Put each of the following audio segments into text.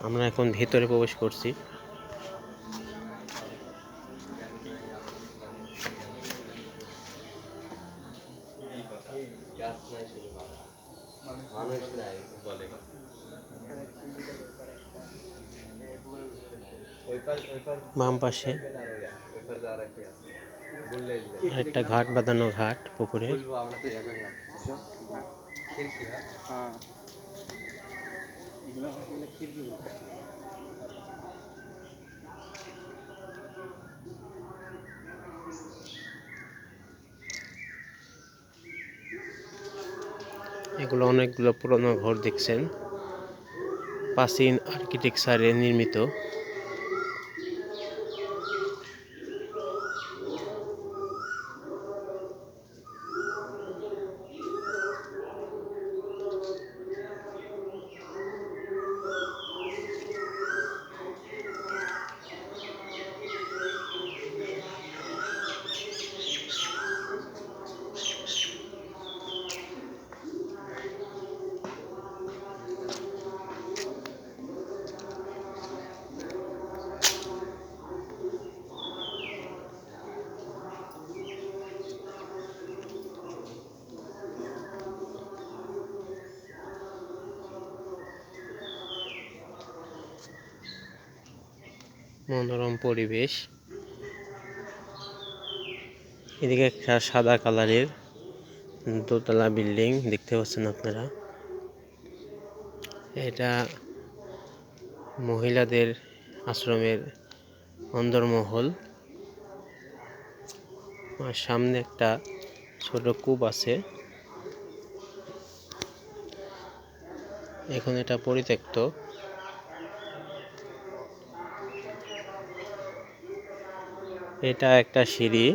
আমরা এখন ভেতরে প্রবেশ করছি। বাম পাশে একটা ঘাট বাঁধানো ঘাট পুকুরে বলব আমরা তো এখন না খিড়কি হ্যাঁ এগুলো অনেকগুলো পুরনো ঘর দেখছেন। প্রাচীন আর্কিটেকচারে নির্মিত। মনোরম পরিবেশ। এদিকে একটা সাদা কালারের দোতলা বিল্ডিং দেখতে পাচ্ছেন আপনারা। এটা মহিলাদের আশ্রমের অন্দরমহল। আর সামনে একটা ছোট কূপ আছে। এখন এটা পরিত্যক্ত। এটা একটা সিঁড়ি।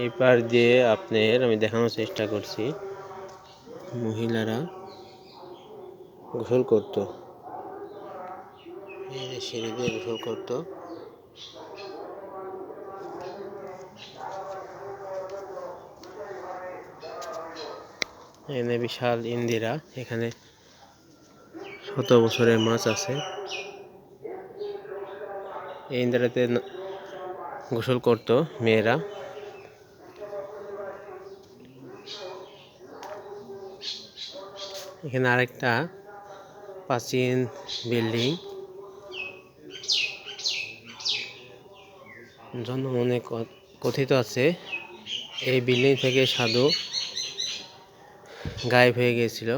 এই পার দিয়ে আপনার আমি দেখানোর চেষ্টা করছি। মহিলারা গোসল করত। সিঁড়ি দিয়ে গোসল করত। এখানে বিশাল ইন্দিরা, এখানে শত বছরের মাছ আছে। এই ইন্দিরাতে গোসল করত মেয়েরা। এখানে আরেকটা প্রাচীন বিল্ডিং। জনমনে কথিত আছে, এই বিল্ডিং থেকে সাধু গায়েব হয়ে গিয়েছিল।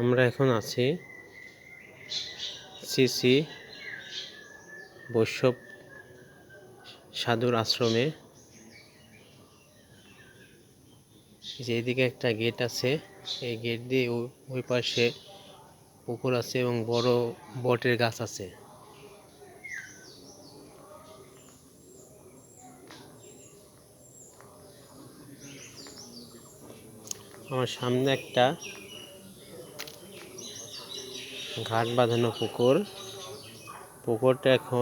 আমরা এখন আছি শ্রী বৈষ্ণব সাধুর আশ্রমে। যেদিকে একটা গেট আছে, এই গেট দিয়ে ওই পাশে পুকুর আছে এবং বড় বটের গাছ আছে। আমার সামনে একটা ঘাট বাঁধানো পুকুর। পুকুরটা এখন